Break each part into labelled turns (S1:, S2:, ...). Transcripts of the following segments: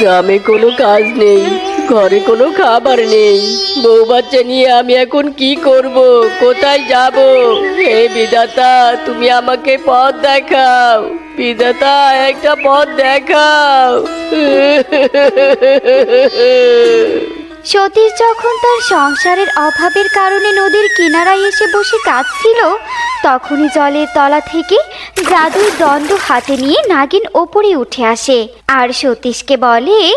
S1: গ্রামে কোনো কাজ নেই, ঘরে কোনো খাবার নেই। বউ বাচ্চা নিয়ে আমি এখন কি করব? কোথায় যাব? হে বিধাতা, তুমি আমাকে পথ দেখাও। বিধাতা, একটা পথ দেখাও।
S2: সতীশ যখন তার সংসারের অভাবের কারণে নদীর কিনারায় এসে বসে কাঁদছিল, তখনই জলের তলা থেকে জাদুর দণ্ড হাতে নিয়ে নাগিন ওপরে উঠে আসে। আর সতীশকে বলে,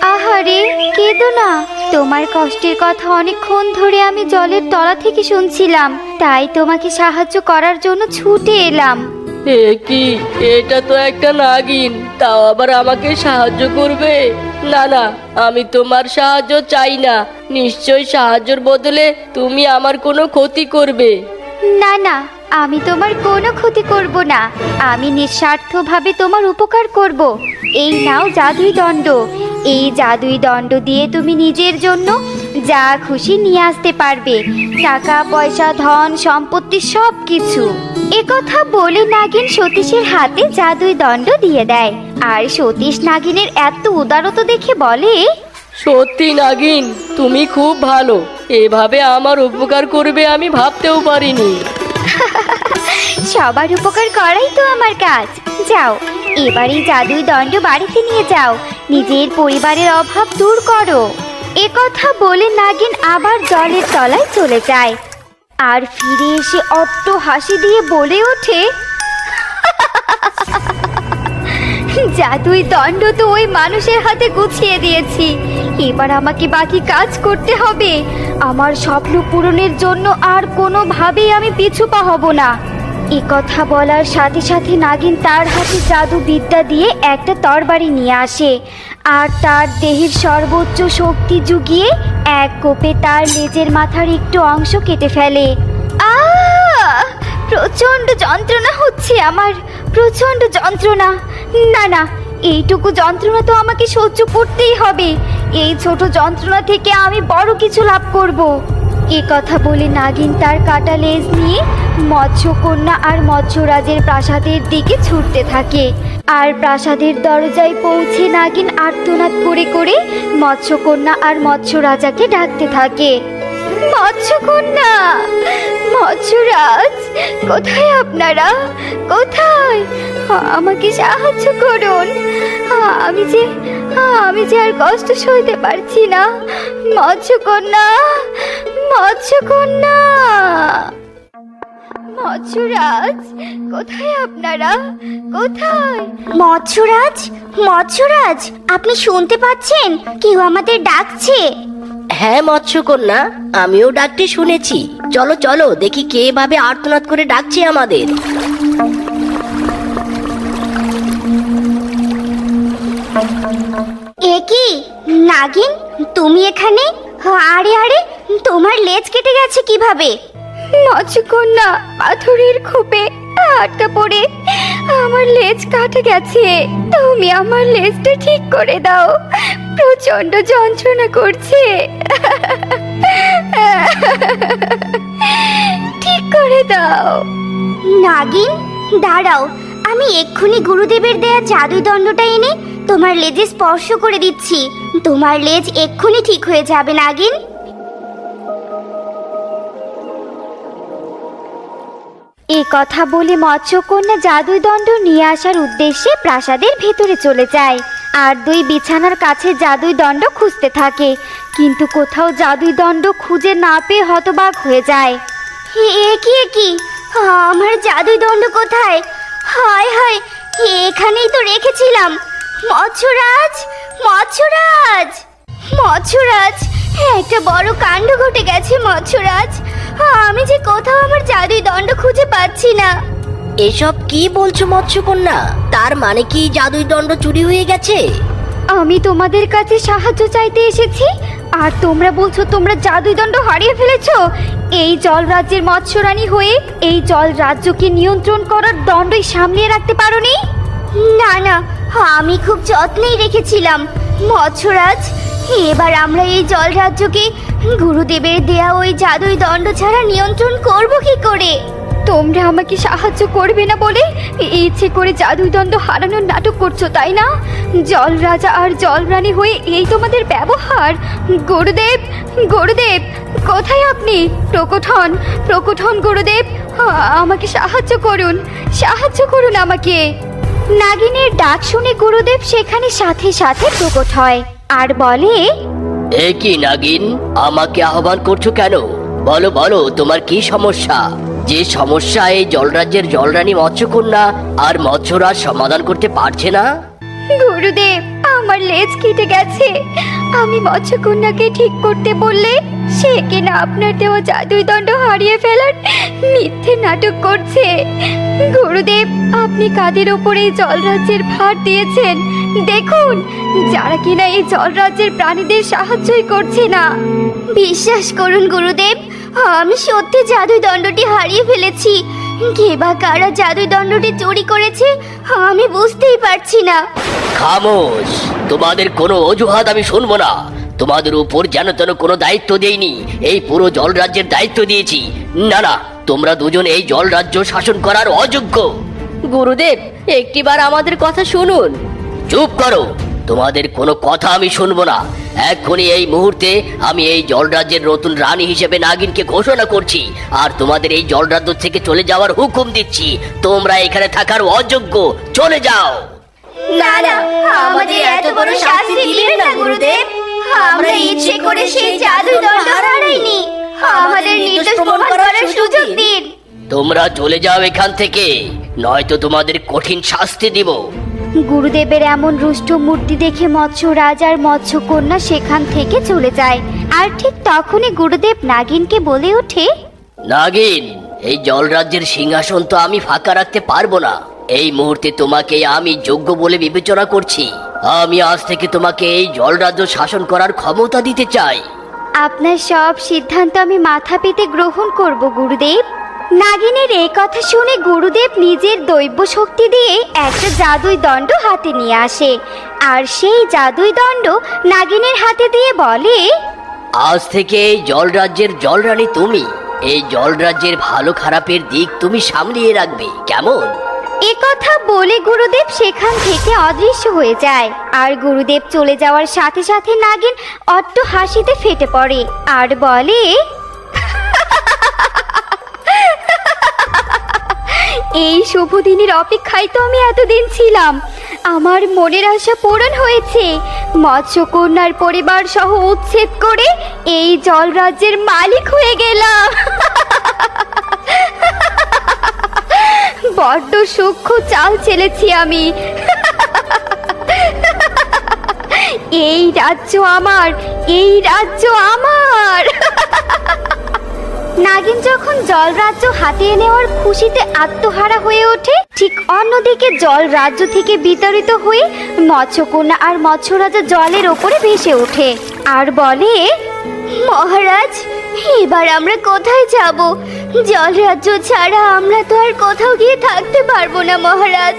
S2: আহারে, কেঁদো না। তোমার কষ্টের কথা অনেকক্ষণ ধরে আমি জলের তলা থেকে শুনছিলাম। তাই তোমাকে সাহায্য করার জন্য ছুটে এলাম।
S1: এ কি? এটা তো একটা নাগিন। তাও আবার আমাকে সাহায্য করবে? না না, আমি তোমার সাহায্য চাই না। নিশ্চয় সাহায্যের বদলে তুমি আমার কোনো ক্ষতি করবে।
S2: না না, আমি তোমার কোনো ক্ষতি করব না। আমি নিঃস্বার্থভাবে তোমার উপকার করব। এই নাও জাদুই দণ্ড। এই জাদুই দণ্ড দিয়ে তুমি নিজের জন্য যা খুশি নিয়ে আসতে পারবে। টাকা পয়সা ধন সম্পত্তি সব কিছু কথা বলে নাগিন সতীশের হাতে জাদুই দণ্ড দিয়ে দেয়। আর সতীশ নাগিনের এত উদারতা দেখে বলে
S1: সত্যি নাগিন তুমি খুব ভালো। এভাবে আমার উপকার করবে আমি ভাবতেও পারিনি।
S2: সবার উপকার করাই তো আমার কাজ। যাও এবারে জাদুই দণ্ড বাড়িতে নিয়ে যাও। নিজের পরিবারের অভাব দূর করো। এ কথা বলে নাগিন আবার জলের তলায় চলে যায়। আর ফিরে এসে অট্ট হাসি দিয়ে বলে ওঠে জাদুই দণ্ড তো ওই মানুষের হাতে গুছিয়ে দিয়েছি। এবার আমাকে বাকি কাজ করতে হবে। আমার স্বপ্ন পূরণের জন্য আর কোনোভাবেই আমি পিছু পা হব না। এ কথা বলার সাথে সাথে নাগিন তার হাতে জাদু বিদ্যা দিয়ে একটা তরবারি নিয়ে আসে। আর তার দেহের সর্বোচ্চ শক্তি জুগিয়ে এক কোপে তার লেজের মাথার একটু অংশ কেটে ফেলে। আ প্রচণ্ড যন্ত্রণা হচ্ছে আমার। প্রচণ্ড যন্ত্রণা। না না এইটুকু যন্ত্রণা তো আমাকে সহ্য করতেই হবে। এই ছোট যন্ত্রণা থেকে আমি বড় কিছু লাভ করব। এ কথা বলে নাগিন তার কাটা লেজ নিয়ে মৎস্যকন্যা আর মৎস্যরাজের প্রাসাদের দিকে ছুটতে থাকে। আর প্রাসাদের দরজায় পৌঁছে নাগিন আর্তনাদ করে করে মৎস্যকন্যা আর মৎস্যরাজাকে ডাকতে থাকে। মৎস্যকন্যা! মৎস্যরাজ কোথায় আপনারা? কোথায়? আমাকে সাহায্য করুন। আমি যে আমি যে আর কষ্ট সইতে পারছি না। মৎস্যকন্যা মৎস্যকন্যা! মৎস্যরাজ, কোথায় আপনারা? কোথায়? মৎস্যরাজ মৎস্যরাজ, আপনি শুনতে পাচ্ছেন? কেউ আমাদের ডাকছে।
S3: হ্যাঁ মৎস্যকন্যা আমিও ডাকতে শুনেছি। চলো চলো দেখি কে এভাবে আর্তনাদ করে ডাকছে আমাদের।
S2: এ কি? নাগিন তুমি এখানে? আরে আরে তোমার লেজ কেটে গেছে কীভাবে? মৎস্যকন্যা পাথরের খোপে। আটকা পড়ে। আমার লেজ কাটে গেছে। তুমি আমার লেজটা ঠিক করে দাও। প্রচণ্ড যন্ত্রণা করছে। ঠিক করে দাও। নাগিন, দাঁড়াও। আমি এক্ষুনি গুরুদেবের দেয়া জাদুই দণ্ডটা এনে তোমার লেজে স্পর্শ করে দিচ্ছি। তোমার লেজ এক্ষুনি ঠিক হয়ে যাবে, নাগিন। এ কথা বলে মৎস্যকন্যা জাদুই দণ্ড নিয়ে আসার উদ্দেশ্যে প্রাসাদের ভেতরে চলে যায়। আর দুই বিছানার কাছে জাদুই দণ্ড খুঁজতে থাকে। কিন্তু কোথাও জাদুই দণ্ড খুঁজে না পেয়ে হতবাক হয়ে যায়। এ কি এ কি? আমার জাদুই দণ্ড কোথায়? হায় হায় এখানেই তো রেখেছিলাম। মৎস্যরাজ মৎস্যরাজ! মৎস্যরাজ, একটা বড় কাণ্ড ঘটে গেছে মৎস্যরাজ। আমি যে কোথাও আমার জাদুই দণ্ড খুঁজে পাচ্ছি না।
S3: এসব কি বলছো মৎস্যকন্যা? তার মানে কি জাদুই দণ্ড চুরি হয়ে গেছে?
S2: আমি তোমাদের কাছে সাহায্য চাইতে এসেছি আর তোমরা বলছো তোমরা জাদুই দণ্ড হারিয়ে ফেলেছো। এই জল রাজ্যের মৎস্যরানী হয়ে এই জল রাজ্যকে নিয়ন্ত্রণ করার দণ্ডই সামলিয়ে রাখতে পারোনি? না না আমি খুব যত্নেই রেখেছিলাম। মৎস্যরাজ এবার আমরা এই জল রাজ্যকে গুরুদেবের দেয়া ওই জাদুই দণ্ড ছাড়া নিয়ন্ত্রণ করব কি করে? তোমরা আমাকে সাহায্য করবে না বলে ইচ্ছে করে জাদুই দণ্ড হারানোর নাটক করছ, তাই না? জল রাজা আর জল রানী হয়ে এই তোমাদের ব্যবহার। গুরুদেব গুরুদেব, কোথায় আপনি? প্রকট হন প্রকট হন গুরুদেব আমাকে সাহায্য করুন। সাহায্য করুন আমাকে। নাগিনের ডাক শুনে গুরুদেব সেখানে সাথে সাথে প্রকট হয় আর বলে
S1: এ কি নাগিন আমাকে আহ্বান করছ কেন? বলো বলো তোমার কি সমস্যা? যে সমস্যা এই জলরাজ্যের জলরানী মৎস্যকন্যা আর মৎস্যরাজ সমাধান করতে পারছে না?
S2: গুরুদেব আমার লেজ কেটে গেছে। আমি মৎস্যকন্যাকে ঠিক করতে বললে সে কিনা আপনার দেওয়া জাদুই দণ্ড হারিয়ে ফেলার মিথ্যে নাটক করছে। গুরুদেব, আপনি কাদের ওপরে জলরাজ্যের ভার দিয়েছেন? দেখুন, যারা কিনা এই জলরাজ্যের প্রাণীদের সাহায্যই করছে না। বিশ্বাস করুন, গুরুদেব, আমি সত্যি জাদুই দণ্ডটি হারিয়ে ফেলেছি। কে বা কারা জাদুই দণ্ডটি চুরি করেছে আমি বুঝতেই পারছি না।
S1: খামোশ তোমাদের কোনো অজুহাত আমি শুনব না। তোমাদের উপর যেন তেন কোনো দায়িত্ব দেইনি এই পুরো জলরাজ্যের দায়িত্ব দিয়েছি। না না তোমরা দুজন এই জলরাজ্য শাসন করার অযোগ্য। গুরুদেব একটিবার আমাদের কথা শুনুন। চুপ করো তোমাদের কোনো কথা আমি শুনব না। এক্ষুনি এই মুহূর্তে আমি এই জলরাজ্যের নতুন রানী হিসেবে নাগিনকে ঘোষণা করছি আর তোমাদের এই জলরাজ্য থেকে চলে যাওয়ার হুকুম দিচ্ছি। তোমরা এখানে থাকার অযোগ্য চলে যাও।
S2: না না আমাদের এত বড় শাস্তি দিবেন না গুরুদেব? আমরা ইচ্ছে করে সেই দণ্ড হারাইনি। আমাদের নির্দোষ প্রমাণ করার সুযোগ দিন।
S1: তোমরা চলে যাও এখান থেকে নয়তো তোমাদের কঠিন শাস্তি দিব।
S2: গুরুদেবের এমন রুষ্ট মূর্তি দেখে মৎস্য রাজার মৎস্য কন্যা সেখান থেকে চলে যায়। আর ঠিক তখনই গুরুদেব নাগিনকে বলে ওঠে
S1: নাগিন এই জলরাজ্যের সিংহাসন তো আমি ফাঁকা রাখতে পারব না। এই মুহূর্তে তোমাকে আমি যোগ্য বলে বিবেচনা করছি। আমি আজ থেকে তোমাকে এই জলরাজ্য শাসন করার ক্ষমতা দিতে চাই।
S2: আপনার সব সিদ্ধান্ত আমি মাথা পেতে গ্রহণ করব গুরুদেব। নাগিনের এই কথা শুনে গুরুদেব নিজের দৈব শক্তি দিয়ে একটা জাদুই দণ্ড হাতে নিয়ে আসে। আর সেই জাদুই দণ্ড নাগিনের হাতে দিয়ে বলে
S1: আজ থেকে এই জলরাজ্যের জলরানী তুমি এই জলরাজ্যের ভালো খারাপের দিক তুমি সামলিয়ে রাখবে কেমন?
S2: এ কথা বলে গুরুদেব সেখান থেকে অদৃশ্য হয়ে যায়। আর গুরুদেব চলে যাওয়ার সাথে সাথে নাগিন অট্ট হাসিতে ফেটে পড়ে। আর বলে এই শুভ দিনের অপেক্ষায় তো আমি এতদিন ছিলাম। আমার মনের আশা পূরণ হয়েছে। মৎস্যকন্যার পরিবার সহ উচ্ছেদ করে এই জলরাজ্যের মালিক হয়ে গেলাম। বড্ড সূক্ষ্ম চাল চেলেছি আমি। এই রাজ্য আমার, এই রাজ্য আমার। যখন জল রাজ্য হাতিয়ে নেওয়ার খুশিতে আত্মহারা হয়ে ওঠে, ঠিক অন্যদিকে জল রাজ্য থেকে বিতাড়িত হয়ে মৎস্যকন্যা আর মৎস্যরাজা জলের ওপরে ভেসে ওঠে। আর বলে, মহারাজ, এবার আমরা কোথায় যাব? জল রাজ্য ছাড়া আমরা তো আর কোথাও গিয়ে থাকতে পারব না, মহারাজ।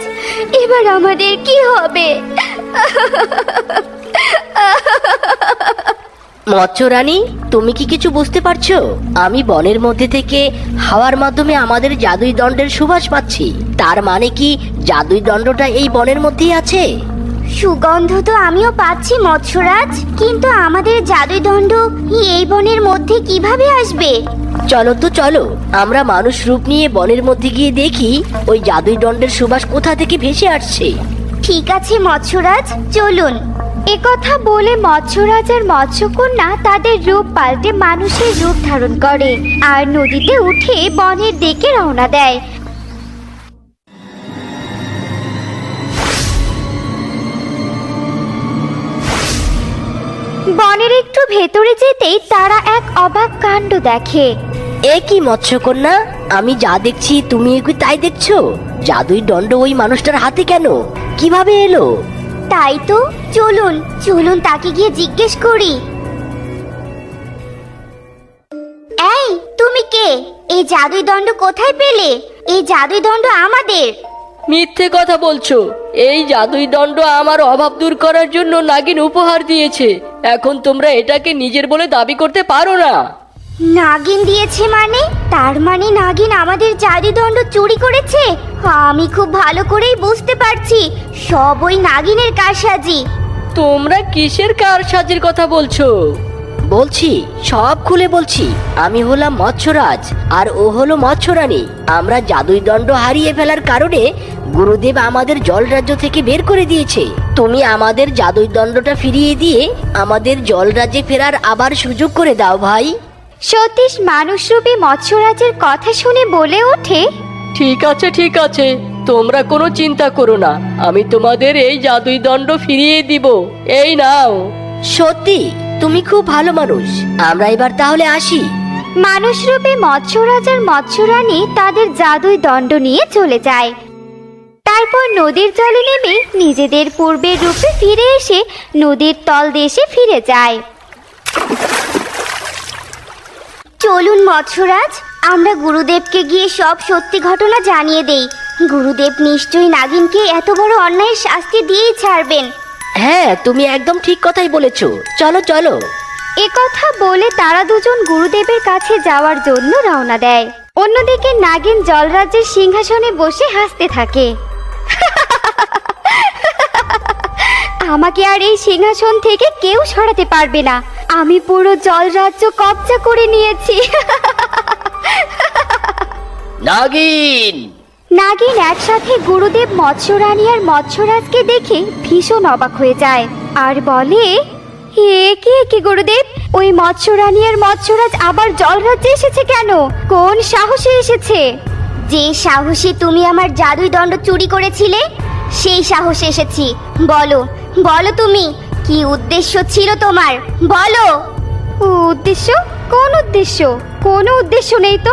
S2: এবার আমাদের কি হবে?
S3: মৎস্যরানী তুমি কি কিছু বুঝতে পারছ? আমি বনের মধ্যে থেকে হাওয়ার মাধ্যমে আমাদের জাদুই দণ্ডের সুবাস পাচ্ছি। তার মানে কি জাদুই দণ্ডটা এই বনের মধ্যেই আছে?
S2: সুগন্ধ তো আমিও পাচ্ছি মৎস্যরাজ। কিন্তু আমাদের জাদুই দণ্ড এই বনের মধ্যে কীভাবে আসবে?
S3: চলো তো চলো আমরা মানুষ রূপ নিয়ে বনের মধ্যে গিয়ে দেখি ওই জাদুই দণ্ডের সুবাস কোথা থেকে ভেসে আসছে।
S2: ঠিক আছে মৎস্যরাজ চলুন। একথা বলে মৎস্যরাজ আর মৎস্যকন্যা তাদের রূপ পাল্টে মানুষের রূপ ধারণ করে আর নদীতে উঠে বনের দিকে রওনা দেয়। বনের একটু ভেতরে যেতেই তারা এক অবাক কাণ্ড দেখে।
S3: এ কি মৎস্যকন্যা? আমি যা দেখছি, তুমি কি তাই দেখছ? জাদুই দণ্ড ওই মানুষটার হাতে কেন? কীভাবে এলো?
S2: তাই তো। চলুন চলুন তাকে গিয়ে জিজ্ঞেস করি। এই, তুমি কে? এই জাদুই দণ্ড কোথায় পেলে? এই জাদুই দণ্ড আমাদের।
S1: মিথ্যে কথা বলছো। এই জাদুই দণ্ড আমার অভাব দূর করার জন্য নাগিন উপহার দিয়েছে। এখন তোমরা এটাকে নিজের বলে দাবি করতে পারো না।
S2: নাগিন দিয়েছে মানে? তার মানে নাগিন আমাদের জাদুদণ্ড চুরি করেছে? আমি খুব ভালো করেই বুঝতে পারছি। সব ওই নাগিনের কারসাজি।
S1: তোমরা কিসের কার সাজির কথা বলছো?
S3: বলছি সব খুলে বলছি। আমি হলাম মৎস্যরাজ আর ও হলো মৎস্যরানী। আমরা জাদুই দণ্ড হারিয়ে ফেলার কারণে গুরুদেব আমাদের জল রাজ্য থেকে বের করে দিয়েছে। তুমি আমাদের জাদুই দণ্ডটা ফিরিয়ে দিয়ে আমাদের জল রাজ্যে ফেরার আবার সুযোগ করে দাও ভাই।
S2: সতীশ মানুষরূপী মৎস্যরাজের কথা শুনে বলে ওঠে
S1: ঠিক আছে ঠিক আছে তোমরা কোনো চিন্তা করো না আমি তোমাদের এই জাদুই দণ্ড ফিরিয়ে দিব এই নাও।
S3: সত্যি তুমি খুব ভালো মানুষ আমরা এবার তাহলে আসি।
S2: মানুষরূপী মৎস্যরাজ আর মৎস্যরানী তাদের জাদুই দণ্ড নিয়ে চলে যায়। তারপর নদীর জলে নেমে নিজেদের পূর্বের রূপে ফিরে এসে নদীর তল দেশে ফিরে যায়। চলুন মৎস্যরাজ আমরা গুরুদেবকে গিয়ে সব সত্যি ঘটনা জানিয়ে দেই। গুরুদেব নিশ্চয়ই নাগিনকে এত বড় অন্যায়ের শাস্তি দিয়েই ছাড়বেন।
S3: হ্যাঁ তুমি একদম ঠিক কথাই বলেছ। চলো চলো।
S2: এ কথা বলে তারা দুজন গুরুদেবের কাছে যাওয়ার জন্য রওনা দেয়। অন্যদিকে নাগিন জলরাজ্যের সিংহাসনে বসে হাসতে থাকে। আমাকে আর এই সিংহাসন থেকে কেউ সরাতে পারবে না। আমি পুরো জলরাজ্য কবজা করে নিয়েছি।
S3: নাগিন!
S2: নাগিন একসাথে গুরুদেব মৎস্যরানী আর মৎস্যরাজকে দেখে ভীষণ অবাক হয়ে যায় আর বলে হে কি কি গুরুদেব? ওই মৎস্যরানী আর মৎস্যরাজ আবার জলরাজ্যে এসেছে কেন? কোন সাহসে এসেছে? যে সাহসে তুমি আমার জাদুই দণ্ড চুরি করেছিলে সেই সাহসে এসেছি। বলো বলো তুমি কি উদ্দেশ্য ছিল তোমার? বলো। উদ্দেশ্য? কোন উদ্দেশ্য? কোনো উদ্দেশ্য নেই তো?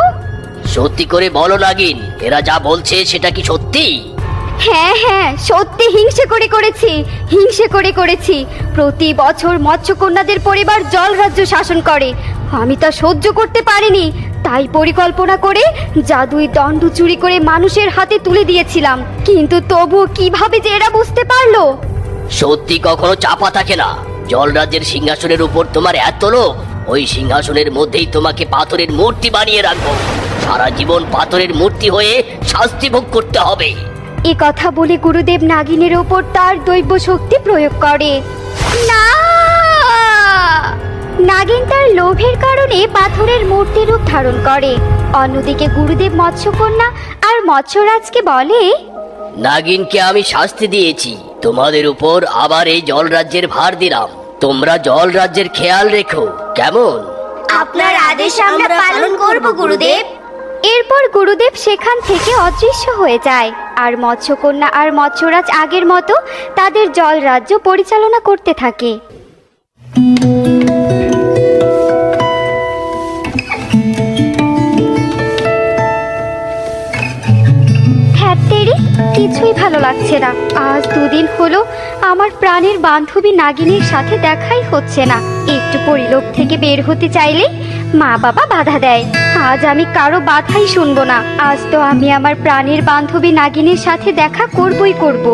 S3: সত্যি করে বলো নাগিন এরা যা বলছে সেটা কি সত্যি?
S2: হ্যাঁ হ্যাঁ সত্যি হিংসে করে করেছি হিংসে করে করেছি। প্রতি বছর মৎস্যকন্যাদের পরিবার জল রাজ্য শাসন করে। আমি তা সহ্য করতে পারিনি। তাই পরিকল্পনা করে জাদুই দণ্ড চুরি করে মানুষের হাতে তুলে দিয়েছিলাম। কিন্তু তবু কীভাবে যে এরা বুঝতে পারল?
S3: সত্যি কখনো চাপা থাকে না। জলরাজের সিংহাসনের উপর তোমার এত লোক ওই সিংহাসনের মধ্যেই তোমাকে পাথরের মূর্তি বানিয়ে রাখব। সারা জীবন পাথরের মূর্তি হয়ে শাস্তি ভোগ করতে হবে।
S2: এ কথা বলে গুরুদেব নাগিনের ওপর তার দৈব শক্তি প্রয়োগ করে। না নাগিন তার লোভের কারণে পাথরের মূর্তি রূপ ধারণ করে। অন্যদিকে গুরুদেব মৎস্যকন্যা আর মৎস্যরাজকে বলে
S3: নাগিনকে আমি শাস্তি দিয়েছি। তোমাদের উপর আবার এই জলরাজ্যের ভার দিলাম। তোমরা জলরাজ্যের খেয়াল রেখো। কেমন?
S2: আপনার আদেশ আমরা পালন করব গুরুদেব। এরপর গুরুদেব সেখান থেকে অদৃশ্য হয়ে যায়। আর মৎস্যকন্যা আর মৎস্যরাজ আগের মতো তাদের জল রাজ্য পরিচালনা করতে থাকে। কিছুই ভালো লাগছে না। আজ দুদিন হলো আমার প্রাণের বান্ধবী নাগিনীর সাথে দেখাই হচ্ছে না। একটু পরিলোক থেকে বের হতে চাইলে মা বাবা বাধা দেয়। আজ আমি কারও বাধাই শুনব না। আজ তো আমি আমার প্রাণের বান্ধবী নাগিনীর সাথে দেখা করবই করব।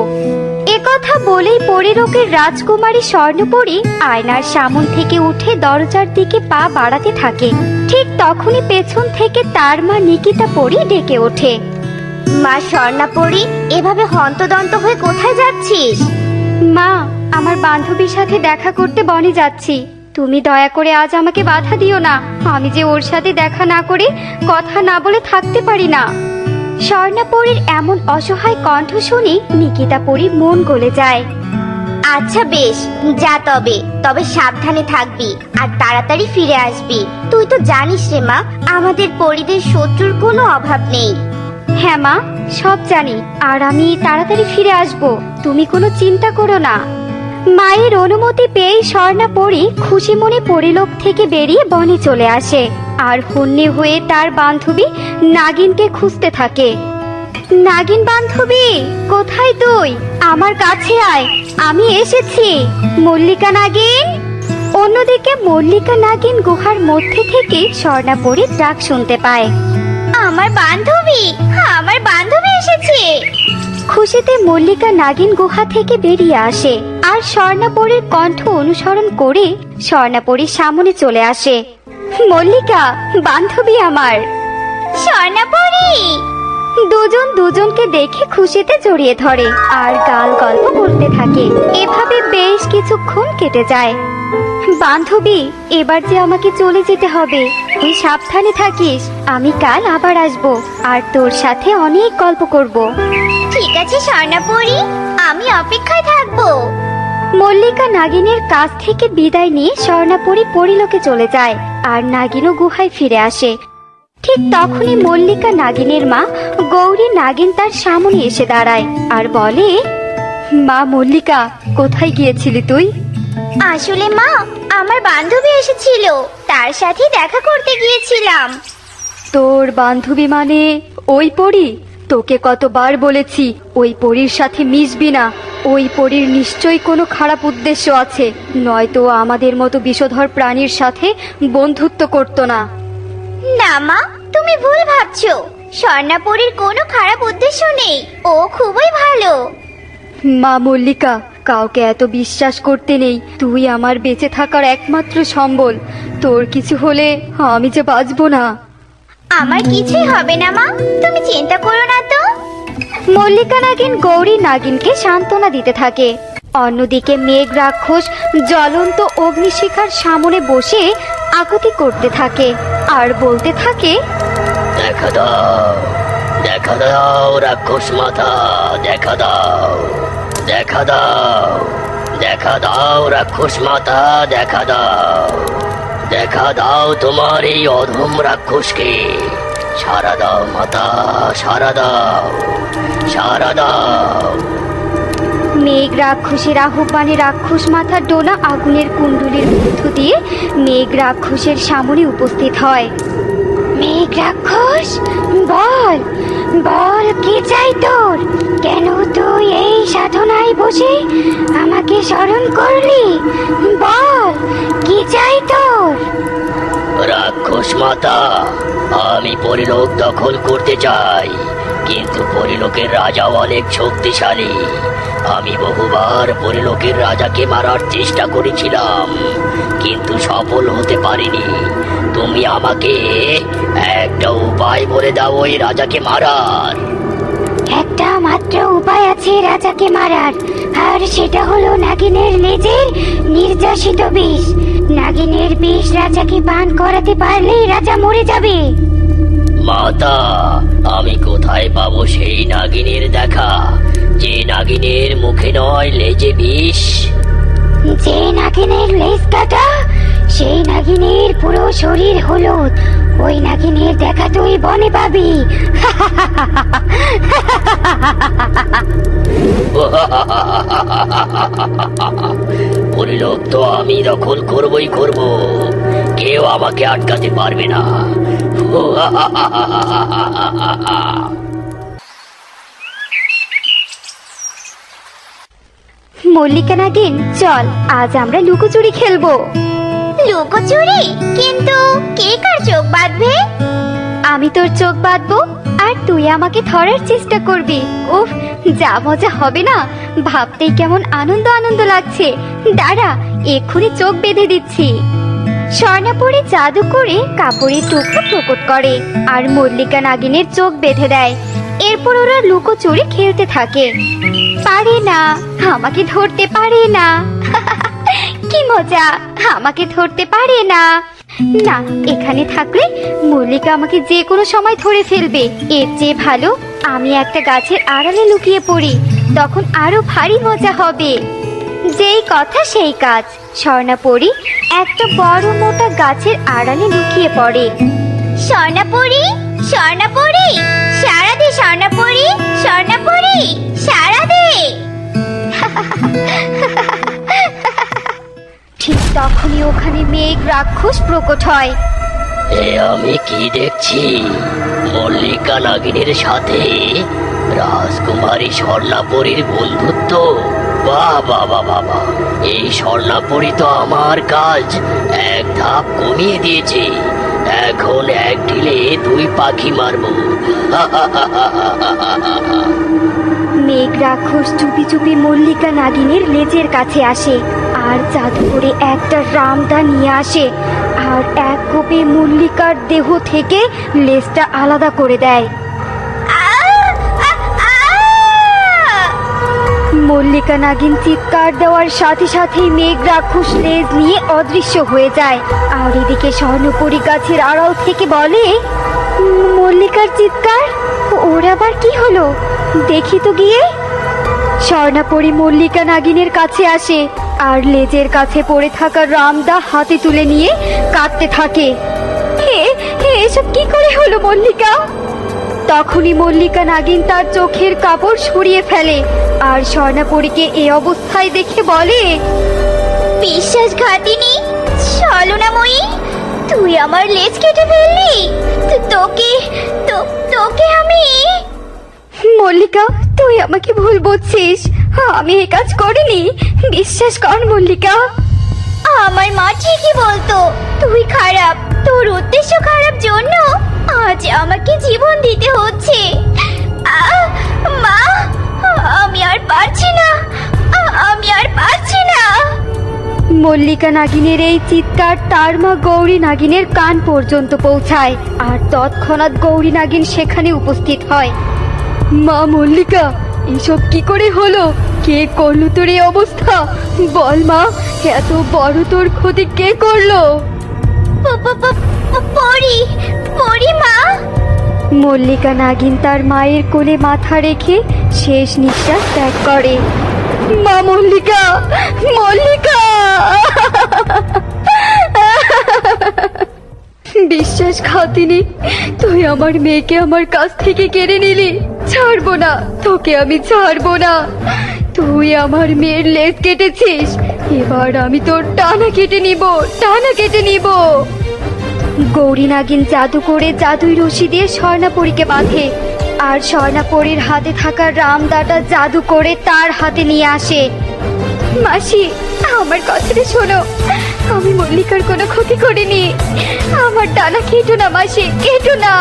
S2: কথা বলেই পরিলোকের রাজকুমারী স্বর্ণপরী আয়নার সামন থেকে উঠে দরজার দিকে পা বাড়াতে থাকে। ঠিক তখনই পেছন থেকে তার মা নিকিতা পরি ডেকে ওঠে। মা স্বর্ণাপরি এভাবে হন্তদন্ত হয়ে কোথায় যাচ্ছিস? মা আমার বান্ধবীর সাথে দেখা করতে বনে যাচ্ছি। তুমি দয়া করে আজ আমাকে বাধা দিও না। আমি যে ওর সাথে দেখা না করে কথা না বলে থাকতে পারি না। স্বর্ণাপরীর এমন অসহায় কণ্ঠ শুনে নিকিতা পরি মন গলে যায়। আচ্ছা বেশ যা তবে তবে সাবধানে থাকবি আর তাড়াতাড়ি ফিরে আসবি। তুই তো জানিস রে মা আমাদের পরিদের শত্রুর কোনো অভাব নেই। হ্যাঁ মা, সব জানি। আর আমি তাড়াতাড়ি ফিরে আসব। তুমি কোনো চিন্তা করো না। মায়ের অনুমতি পেয়ে স্বর্ণা পরি খুশি মনে পরিলোক থেকে বেরিয়ে বনে চলে আসে। আর হন্যে হয়ে তার বান্ধবী নাগিনকে খুঁজতে থাকে। নাগিন বান্ধবী, কোথায় তুই? আমার কাছে আয়। আমি এসেছি। মল্লিকা নাগিন? অন্যদিকে মল্লিকা নাগিন গুহার মধ্যে থেকে স্বর্ণাপরীর ডাক শুনতে পায়। আমার বান্ধবী। আমার বান্ধবী এসেছে। খুশিতে মল্লিকা নাগিন গুহা থেকে বেরিয়ে আসে আর স্বর্ণাপরীর কণ্ঠ অনুসরণ করে স্বর্ণাপরীর সামনে চলে আসে। মল্লিকা বান্ধবী আমার। স্বর্ণাপরি! দুজন দুজনকে দেখে খুশিতে জড়িয়ে ধরে আর গাল গল্প করতে থাকে। এভাবে বেশ কিছুক্ষণ কেটে যায়। বান্ধবী এবার যে আমাকে চলে যেতে হবে তুই সাবধানে থাকিস আমি কাল আবার আসব আর তোর সাথে অনেক গল্প করব। ঠিক আছে স্বর্ণাপরি আমি অপেক্ষায় থাকব। মল্লিকা নাগিনের কাছ থেকে বিদায় নিয়ে স্বর্ণাপরি পরিলোকে চলে যায় আর নাগিনও গুহায় ফিরে আসে। ঠিক তখনই মল্লিকা নাগিনের মা গৌরী নাগিন তার সামনে এসে দাঁড়ায় আর বলে মা মল্লিকা কোথায় গিয়েছিলি তুই? আসলে মা আমার বান্ধবী এসেছিল। তার সাথে দেখা করতে গিয়েছিলাম। তোর বান্ধবী মানে ওই পরী? তোকে কতবার বলেছি ওই পরীর সাথে মিশবি না। ওই পরীর নিশ্চয়ই কোনো খারাপ উদ্দেশ্য আছে। নয়তো আমাদের মতো বিষধর প্রাণীর সাথে বন্ধুত্ব করতো না। না মা তুমি ভুল ভাবছ। স্বর্ণাপরীর কোনো খারাপ উদ্দেশ্য নেই। ও খুবই ভালো। মা মল্লিকা কাউকে এত বিশ্বাস করতে নেই। তুই আমার বেঁচে থাকার একমাত্র সম্বল। তোর কিছু হলে আমি যে বাঁচবো না। আমার কিছুই হবে না মা। তুমি চিন্তা করো না তো। মল্লিকা নাগিন গৌরী নাগিনকে সান্ত্বনা দিতে থাকে। অন্যদিকে মেঘ রাক্ষস জ্বলন্ত অগ্নিশিখার সামনে বসে আকুতি করতে থাকে। আর বলতে থাকে,
S3: দেখা দাও দেখা দাও রাক্ষস মাথা, দেখা দাও দেখা দাও দেখা দাও রাক্ষস মাথা, দেখা দাও দেখা দাও তোমার এই অধম রাক্ষসকে সারা দাও মাতা, সারা দাও সারা দাও।
S2: মেঘ রাক্ষসের আহ্বানে রাক্ষস মাথার ডোনা আগুনের কুণ্ডুলির মধ্য দিয়ে মেঘ রাক্ষসের সামনে উপস্থিত হয়। মেঘ রাক্ষস, বল বল, কি চাই তোর? কেন তুই এই সাধনায় বসে আমাকে স্মরণ করলি? বল, কি চাই তোর?
S3: রাক্ষস মাতা, আমি পরিলোক দখল করতে চাই, কিন্তু পরিলোকের রাজাও অনেক শক্তিশালী। আমি বহুবার পরিলোকের রাজাকে মারার চেষ্টা করেছিলাম, কিন্তু সফল হতে পারিনি। তুমি আমাকে একটা উপায় বলে দাও ওই রাজাকে মারার।
S2: একটা মাত্র উপায় আছে রাজাকে মারার আর সেটা হলো নাগিনের লেজের নির্যাসিত বিষ। নাগিনের বিষ রাজাকে পান করাতে পারলেই রাজা মরে যাবে।
S3: মাতা আমি কোথায় পাবো সেই নাগিনের দেখা? যে নাগিনের মুখে নয় লেজে বিষ।
S2: যে নাগিনের লেজ কাটা সেই নাগিনীর পুরো শরীর হলুদ। ওই নাগিনীর দেখা তুই বনে পাবি।
S3: পরিলোক তো আমি দখল করবই করব। কেউ আমাকে আটকাতে পারবে না।
S2: মল্লিকা নাগিন চল আজ আমরা লুকোচুরি খেলব। লুকোচুরি? কিন্তু কে কার চোখ বাঁধবে? আমি তোর চোখ বাঁধবো আর তুই আমাকে ধরার চেষ্টা করবি। উফ, যা মজা হবে না। ভাবতেই কেমন আনন্দ আনন্দ লাগছে। দাঁড়া, এক্ষুনি চোখ বেঁধে দিচ্ছি। স্বর্ণাপুরে জাদু করে কাপড়ের টুকরো প্রকট করে আর মল্লিকা নাগিনের চোখ বেঁধে দেয়। এরপর ওরা লুকোচুরি খেলতে থাকে। পারে না, আমাকে ধরতে পারে না। কি মজা? আমাকে ধরতে পারে না। না, এখানে থাকলে মল্লিকা আমাকে যে কোনো সময় ধরে ফেলবে। এর চেয়ে ভালো আমি একটা গাছের আড়ালে লুকিয়ে পড়ি। তখন আরও ভারী মজা হবে। যেই কথা সেই কাজ। স্বর্ণাপরি একটা বড় মোটা গাছের আড়ালে লুকিয়ে পড়ে। স্বর্ণাপরি? স্বর্ণাপরি? সারা দে স্বর্ণাপরি। স্বর্ণাপরি? সারা দে। ঠিক তখনই ওখানে মেঘ রাক্ষস প্রকট হয়।
S3: এ আমি কি দেখছি? মল্লিকা নাগিনীর সাথে রাজকুমারী স্বর্ণাপরীর বন্ধুত্ব? বাহ বাবা বাবা এই স্বর্ণাপরী তো আমার কাজ। এক ধাপ কমিয়ে দিয়েছে। এখন এক ঢিলে দুই পাখি মারবো।
S2: মেঘ রাক্ষস চুপি চুপি মল্লিকা নাগিনের লেজের কাছে আসে। আর জাদু করে একটা রামদা নিয়ে আসে। আর এক কোপে মল্লিকার দেহ থেকে লেজটা আলাদা করে দেয়। মল্লিকা নাগিন চিৎকার দেওয়ার সাথে সাথেই মেঘ রাক্ষস লেজ নিয়ে অদৃশ্য হয়ে যায়। আর এদিকে স্বর্ণপুরী গাছের আড়াল থেকে বলে, মল্লিকার চিৎকার? ওর আবার কি হলো? দেখি তো গিয়ে। স্বর্ণাপরী মল্লিকা নাগিনের কাছে আসে। আর লেজের কাছে পড়ে থাকা রামদা হাতে তুলে নিয়ে কাঁদতে থাকে। হে হে এসব কি করে হলো মল্লিকা? তখনই মল্লিকা নাগিন তার চোখের কাপড় সরিয়ে ফেলে আর স্বর্ণাপরীকে এই অবস্থায় দেখে বলে বিশ্বাসঘাতিনি ছলনাময়ী তুই আমার লেজ কেটে ফেললি। তোকে তোকে আমি মল্লিকা তুই আমাকে ভুল বুঝছিস। আমি এই কাজ করিনি। বিশ্বাস কর মল্লিকা। আমার মা ঠিকই বলতো তুই খারাপ তোর উদ্দেশ্য খারাপ জন্য আজ আমাকে জীবন দিতে হচ্ছে। মা আমি আর পারছি না আমি আর পারছি না। মল্লিকা নাগিনের এই চিৎকার তার মা গৌরী নাগিনের কান পর্যন্ত পৌঁছায় আর তৎক্ষণাৎ গৌরী নাগিন সেখানে উপস্থিত হয়। মা মল্লিকা এসব কি করে হলো? কে করল তোর এই অবস্থা? বল মা এত বড় তোর ক্ষতি কে করল? পরি পরি মা। মল্লিকা নাগিন তার মায়ের কোলে মাথা রেখে শেষ নিঃশ্বাস ত্যাগ করে। মা মল্লিকা মল্লিকা! বিশ্বাস খাতিনি। তুই আমার মেয়েকে আমার কাছ থেকে কেড়ে নিলি। ছাড়বো না তোকে আমি ছাড়বো না। তুই আমার মেয়ের লেজ কেটেছিস। এবার আমি তোর টানা কেটে নিব টানা কেটে নিব। গৌরী নাগিন জাদু করে জাদুই রশি দিয়ে স্বর্ণাপরীকে বাঁধে। আর স্বর্ণাপরীর হাতে থাকা রামদাটা জাদু করে তার হাতে নিয়ে আসে। মাসি আমার কথাটা শোনো। আমি মল্লিকার কোনো ক্ষতি করিনি। আমার টানা কেটো না মাসি কেটো না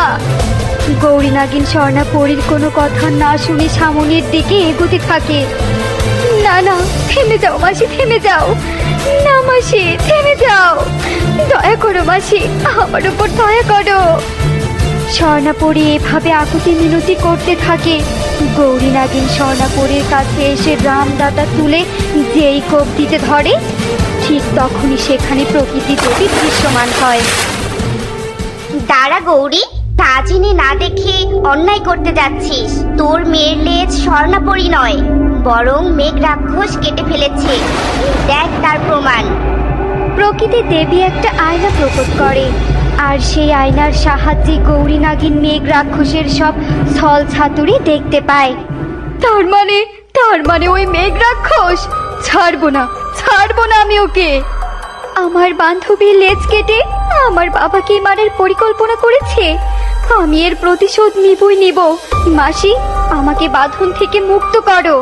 S2: গৌরী নাগিন স্বর্ণাপরীর কোনো কথা না শুনে সামনের দিকে এগোতে থাকে। না না, থেমে যাও মাসি, থেমে যাও। না মাসি, থেমে যাও। দয়া করো মাসি, আমার উপর দয়া করো। স্বর্ণাপরী এভাবে আকুতি মিনতি করতে থাকে। গৌরী নাগিন স্বর্ণাপরীর কাছে এসে রামদাতা তুলে যেই কোপ দিতে ধরে ঠিক তখনই সেখানে প্রকৃতি দেবী দৃশ্যমান হয়।
S4: দাঁড়া গৌরী তা জেনে না দেখে অন্যায় করতে যাচ্ছিস। তোর মেয়ের লেজ স্বর্ণাপরি নয় বরং মেঘ রাক্ষস কেটে ফেলেছে। দেখ তার প্রমাণ।
S2: প্রকৃতি দেবী একটা আয়না প্রকট করে আর সেই আয়নার সাহায্যে গৌরী নাগিন মেঘ রাক্ষসের সব ছল ছাতুরি দেখতে পায়। তার মানে তার মানে ওই মেঘ রাক্ষস? ছাড়বো না। ছাড়বো না আমি ওকে। আমার বান্ধবীর লেজ কেটে আমার বাবাকে মারার পরিকল্পনা করেছে। আমি এর প্রতিশোধ নিবই নিব। মাসি, আমাকে বাঁধন থেকে মুক্ত করো।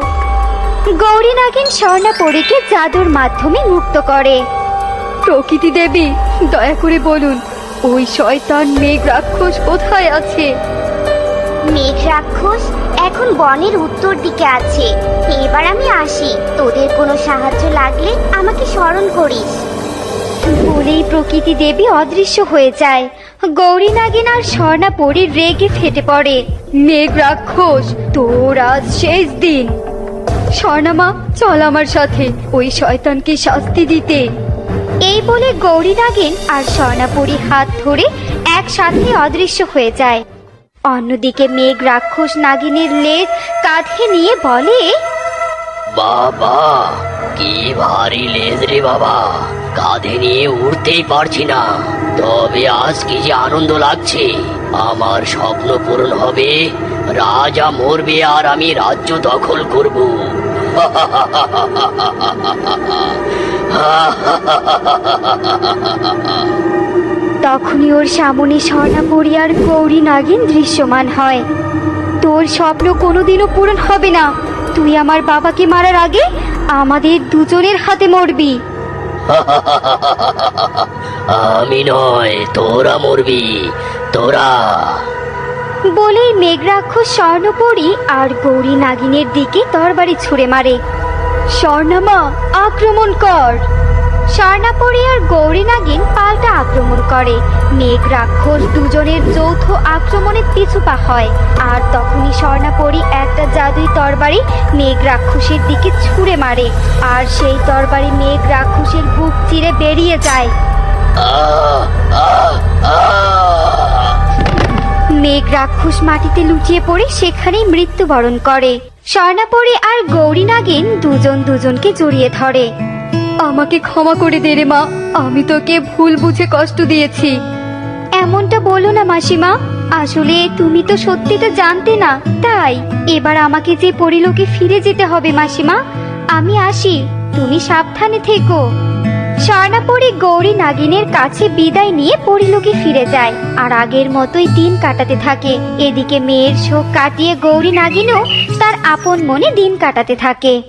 S2: গৌরী নাগিন স্বর্ণাপরীকে জাদুর মাধ্যমে মুক্ত করে। প্রকৃতি দেবী, দয়া করে বলুন, ওই শয়তান মেঘ রাক্ষস কোথায় আছে?
S4: মেঘ রাক্ষস এখন বনের উত্তর দিকে আছে। এবার আমি আসি। তোদের কোনো সাহায্য লাগলে আমাকে স্মরণ করিস।
S2: বলেই প্রকৃতি দেবী অদৃশ্য হয়ে যায়। গৌরী নাগিন আর স্বর্ণাপরী রেগে ফেটে পড়ে। মেঘ রাক্ষস, তোর আজ শেষ দিন। স্বর্ণামা চল আমার সাথে ওই শয়তানকে শাস্তি দিতে। এই বলে গৌরী নাগিন আর স্বর্ণাপরী হাত ধরে একসাথে অদৃশ্য হয়ে যায়। অন্যদিকে মেঘ রাক্ষস নাগিনের লেজ কাঁধে নিয়ে বলে,
S3: বাবা, কি ভারী লেজ রে বাবা। কাঁধে নিয়ে উঠতেই পারছি না। তবে আজ কি যে আনন্দ লাগছে। আমার স্বপ্ন পূরণ হবে। রাজা মরবে আর আমি রাজ্য দখল করব।
S2: তখনই ওর সামনে স্বর্ণাপরী আর গৌরী নাগিন দৃশ্যমান হয়। তোর স্বপ্ন কোনোদিনও পূরণ হবে না। তুই আমার বাবাকে মারার আগে আমাদের দুজনের হাতে মরবি।
S3: আমি নয় তোরা মরবি। তোরা।
S2: বলেই মেঘরাক্ষস স্বর্ণপরী আর গৌরী নাগিনের দিকে তরবারি ছুঁড়ে মারে। স্বর্ণামা আক্রমণ কর। স্বর্ণাপরি আর গৌরী নাগিন পাল্টা আক্রমণ করে। মেঘ রাক্ষস দুজনের যৌথ আক্রমণে পিছু পা হয়। আর তখনই স্বর্ণাপরি একটা জাদুই তরবারি মেঘ রাক্ষসের দিকে ছুঁড়ে মারে। আর সেই তরবারি মেঘ রাক্ষসের বুক চিরে বেরিয়ে যায়। মেঘ রাক্ষস মাটিতে লুটিয়ে পড়ে সেখানেই মৃত্যুবরণ করে। স্বর্ণাপরি আর গৌরী নাগিন দুজন দুজনকে জড়িয়ে ধরে। আমাকে ক্ষমা করে দে রে মা। আমি তোকে ভুল বুঝে কষ্ট দিয়েছি। এমনটা বলো না, মাসিমা। আসলে তুমি তো সত্যিটা জানতে না, তাই। এবার আমাকে যে পরিলোকে ফিরে যেতে হবে, মাসিমা, আমি আসি। তুমি সাবধানে থেকো। স্বর্ণাপরি গৌরী নাগিনের কাছে বিদায় নিয়ে পরিলোকে ফিরে যায়। আর আগের মতোই দিন কাটাতে থাকে। এদিকে মেয়ের শোক কাটিয়ে গৌরী নাগিনও তার আপন মনে দিন কাটাতে থাকে।